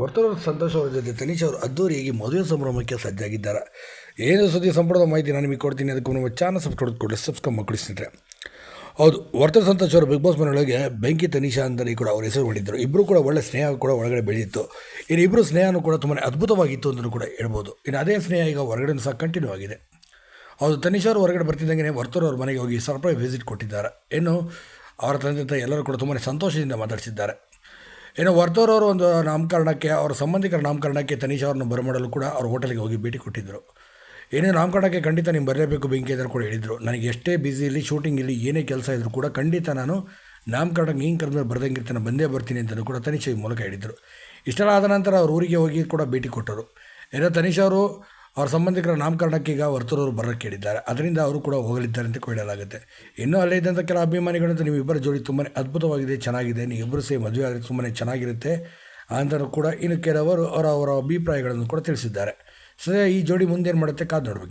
ವರ್ತೂರು ಸಂತೋಷ ಅವರ ಜೊತೆ ತನಿಷ್ ಅವರು ಅದ್ದೂರಿಯಾಗಿ ಮದುವೆ ಸಂಭ್ರಮಕ್ಕೆ ಸಜ್ಜಾಗಿದ್ದಾರೆ? ಏನು ಸುದ್ದಿ ಸಂಪೂರ್ಣ ಮಾಹಿತಿ ನಾನು ನಿಮಗೆ ಕೊಡ್ತೀನಿ, ಅದಕ್ಕೂ ನಮ್ಮ ಚಾನಲ್ ಸಬ್ಸ್ಕ್ರೈಬ್ ಕೊಡಿ ಸಬ್ಸ್ಕ್ರೈಬ್ ಮಾಡಿ ಹೌದು, ವರ್ತೂರು ಸಂತೋಷ ಅವರು ಬಿಗ್ ಬಾಸ್ ಮನೆಯೊಳಗೆ ಬೆಂಕಿ ತನಿಷಾ ಅಂತಲೇ ಕೂಡ ಅವ್ರ ಹೆಸರು ಮಾಡಿದ್ದರು ಇಬ್ಬರು ಕೂಡ ಒಳ್ಳೆ ಸ್ನೇಹ ಕೂಡ ಒಳಗಡೆ ಬೆಳೆದಿತ್ತು. ಇನ್ನು ಇಬ್ಬರು ಸ್ನೇಹನೂ ಕೂಡ ತುಂಬಾ ಅದ್ಭುತವಾಗಿತ್ತು ಅಂತಲೂ ಕೂಡ ಹೇಳ್ಬೋದು. ಇನ್ನು ಅದೇ ಸ್ನೇಹ ಈಗ ಹೊರಗಡೆ ಸಹ ಕಂಟಿನ್ಯೂ ಆಗಿದೆ. ಹೌದು, ತನಿಷ್ ಅವರು ಹೊರಗಡೆ ಬರ್ತಿದ್ದಂಗೆ ವರ್ತೂರ್ ಅವ್ರ ಮನೆಗೆ ಹೋಗಿ ಸರ್ಪ್ರೈಸ್ ವಿಸಿಟ್ ಕೊಟ್ಟಿದ್ದಾರೆ. ಇನ್ನು ಅವರ ತಂದೆ ತಾಯಿ ಎಲ್ಲರೂ ಕೂಡ ತುಂಬಾ ಸಂತೋಷದಿಂದ ಮಾತಾಡಿಸಿದ್ದಾರೆ. ಇನ್ನು ಅವರು ಒಂದು ನಾಮಕರಣಕ್ಕೆ, ಅವರ ಸಂಬಂಧಿಕರ ನಾಮಕರಣಕ್ಕೆ ತನಿಷ್ ಅವ್ರನ್ನ ಬರಮಾಡಲು ಕೂಡ ಅವ್ರ ಹೋಟೆಲ್ಗೆ ಹೋಗಿ ಭೇಟಿ ಕೊಟ್ಟಿದ್ದರು. ಏನೇ ನಾಮಕರಣಕ್ಕೆ ಖಂಡಿತ ನೀವು ಬರಲೇಬೇಕು ಬೆಂಕಿ ಅಂತ ಕೂಡ ಹೇಳಿದರು. ನನಗೆ ಎಷ್ಟೇ ಬ್ಯುಸಿ ಇರಲಿ ಶೂಟಿಂಗ್ ಇಲ್ಲಿ ಏನೇ ಕೆಲಸ ಇದ್ದರೂ ಕೂಡ ಖಂಡಿತ ನಾನು ನಾಮಕರಣಕ್ಕೆ ಹಿಂಗೆ ಕರೆದ ಬರ್ದಂಗೆ ಇರ್ತಾನೆ, ಬಂದೇ ಬರ್ತೀನಿ ಅಂತಲೂ ಕೂಡ ತನಿಷ್ ಮೂಲಕ ಹೇಳಿದರು. ಇಷ್ಟೆಲ್ಲ ಆದ ನಂತರ ಅವ್ರ ಊರಿಗೆ ಹೋಗಿ ಕೂಡ ಭೇಟಿ ಕೊಟ್ಟರು. ಏನೋ ತನಿಷ್ ಅವರು ಅವ್ರ ಸಂಬಂಧಿಕರ ನಾಮಕರಣಕ್ಕೆ ಈಗ ವರ್ತೂರವರು ಬರೋಕ್ಕೆ ಕೇಳಿದ್ದಾರೆ ಅದರಿಂದ ಅವರು ಕೂಡ ಹೋಗಲಿದ್ದಾರೆ ಅಂತ ಹೇಳಲಾಗುತ್ತೆ ಇನ್ನೂ ಅಲ್ಲೇ ಇದ್ದಂಥ ಕೆಲ ಅಭಿಮಾನಿಗಳಂತೂ ನೀವು ಇಬ್ಬರ ಜೋಡಿ ತುಂಬಾ ಅದ್ಭುತವಾಗಿದೆ, ಚೆನ್ನಾಗಿದೆ. ನೀವು ಇಬ್ಬರು ಸೇರಿ ಮದುವೆ ಆದರೆ ತುಂಬಾ ಚೆನ್ನಾಗಿರುತ್ತೆ ಅಂತಲೂ ಕೂಡ ಇನ್ನು ಕೆಲವರು ಅವರ ಅವರ ಅಭಿಪ್ರಾಯಗಳನ್ನು ಕೂಡ ತಿಳಿಸಿದ್ದಾರೆ. ಸರಿ ಈ ಜೋಡಿ ಮುಂದೇನು ಮಾಡುತ್ತೆ ಕಾದು ನೋಡಬೇಕು.